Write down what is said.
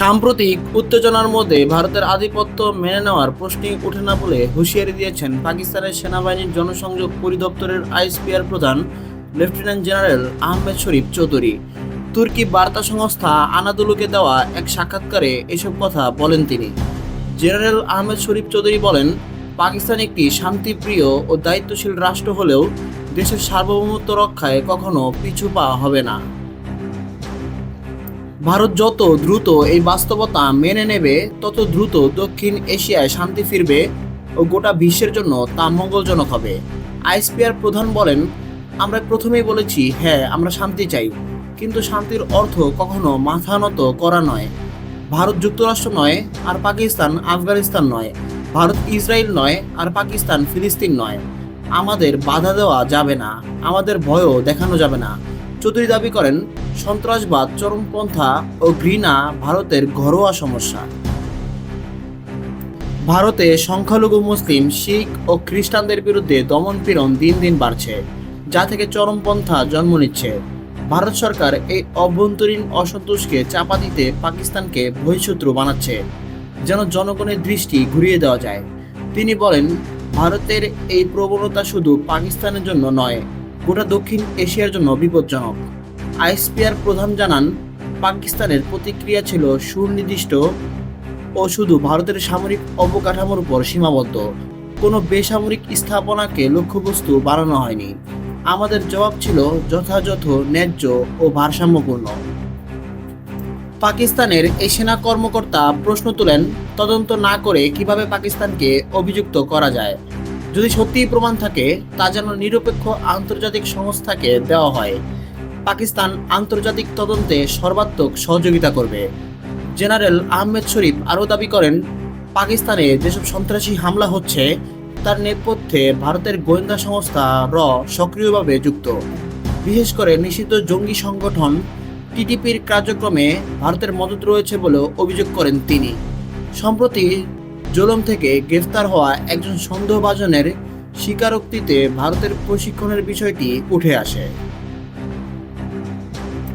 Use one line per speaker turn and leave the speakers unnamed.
সাম্প্রতিক উত্তেজনার মধ্যে ভারতের আধিপত্য মেনে নেওয়ার প্রশ্নই ওঠে না বলে হুঁশিয়ারি দিয়েছেন পাকিস্তানের সেনাবাহিনীর জনসংযোগ পরিদপ্তরের আইএসপিআর প্রধান লেফটেন্যান্ট জেনারেল আহমেদ শরীফ চৌধুরী। তুর্কি বার্তা সংস্থা আনাদুলুকে দেওয়া এক সাক্ষাৎকারে এসব কথা বলেন তিনি। জেনারেল আহমেদ শরীফ চৌধুরী বলেন, পাকিস্তান একটি শান্তিপ্রিয় ও দায়িত্বশীল রাষ্ট্র হলেও দেশের সার্বভৌমত্ব রক্ষায় কখনো পিছু পা হবে না। ভারত যত দ্রুত এই বাস্তবতা মেনে নেবে, তত দ্রুত দক্ষিণ এশিয়ায় শান্তি ফিরবে ও গোটা বিশ্বের জন্য তা মঙ্গলজনক হবে। আইএসপিআর প্রধান বলেন, আমরা প্রথমেই বলেছি হ্যাঁ আমরা শান্তি চাই। কিন্তু শান্তির অর্থ কখনো মাথা নত করা নয়। ভারত যুক্তরাষ্ট্র নয়, আর পাকিস্তান আফগানিস্তান নয়। ভারত ইসরায়েল নয়, আর পাকিস্তান ফিলিস্তিন নয়। আমাদের বাধা দেওয়া যাবে না। আমাদের ভয়ও দেখানো যাবে না। চৌধুরী দাবি করেন, সন্ত্রাসবাদ, চরমপন্থা ও ঘৃণা ভারতের ঘরোয়া সমস্যা। ভারতে সংখ্যালঘু মুসলিম, শিখ ও খ্রিস্টানদের বিরুদ্ধে দমনপীড়ন দিন দিন বাড়ছে, যা থেকে চরমপন্থা জন্ম নিচ্ছে। ভারত সরকার এই অভ্যন্তরীণ অসন্তোষকে চাপা দিতে পাকিস্তানকে বহিঃশত্রু বানাচ্ছে, যেন জনগণের দৃষ্টি ঘুরিয়ে দেওয়া যায়। তিনি বলেন, ভারতের এই প্রবণতা শুধু পাকিস্তানের জন্য নয় গোটা দক্ষিণ এশিয়ার জন্য বিপজ্জনক। আইএসপিআর প্রধান জানান, পাকিস্তানের প্রতিক্রিয়া ছিল সুনির্দিষ্ট ও শুধু ভারতের সামরিক অবকাঠামোর উপর সীমাবদ্ধ। কোনো বেসামরিক স্থাপনাকে লক্ষ্যবস্তু বাড়ানো হয়নি। আমাদের জবাব ছিল যথাযথ, ন্যায্য ও ভারসাম্যপূর্ণ। পাকিস্তানের এই সেনা কর্মকর্তা প্রশ্ন তোলেন, তদন্ত না করে কীভাবে পাকিস্তানকে অভিযুক্ত করা যায়? যদি সত্যিই প্রমাণ থাকে, তা যেন নিরপেক্ষ আন্তর্জাতিক সংস্থাকে দেওয়া হয়। পাকিস্তান আন্তর্জাতিক তদন্তে সর্বাত্মক সহযোগিতা করবে। জেনারেল আহমেদ শরীফ আরও দাবি করেন, পাকিস্তানে যেসব সন্ত্রাসী হামলা হচ্ছে, তার নেপথ্যে ভারতের গোয়েন্দা সংস্থা র সক্রিয়ভাবে যুক্ত। বিশেষ করে নিষিদ্ধ জঙ্গি সংগঠন টিটিপির কার্যক্রমে ভারতের মদত রয়েছে বলেও অভিযোগ করেন তিনি। সম্প্রতি জোলম থেকে গ্রেফতার হওয়া একজন সন্দেহভাজনের স্বীকারোক্তিতে ভারতের প্রশিক্ষণের বিষয়টি উঠে আসে।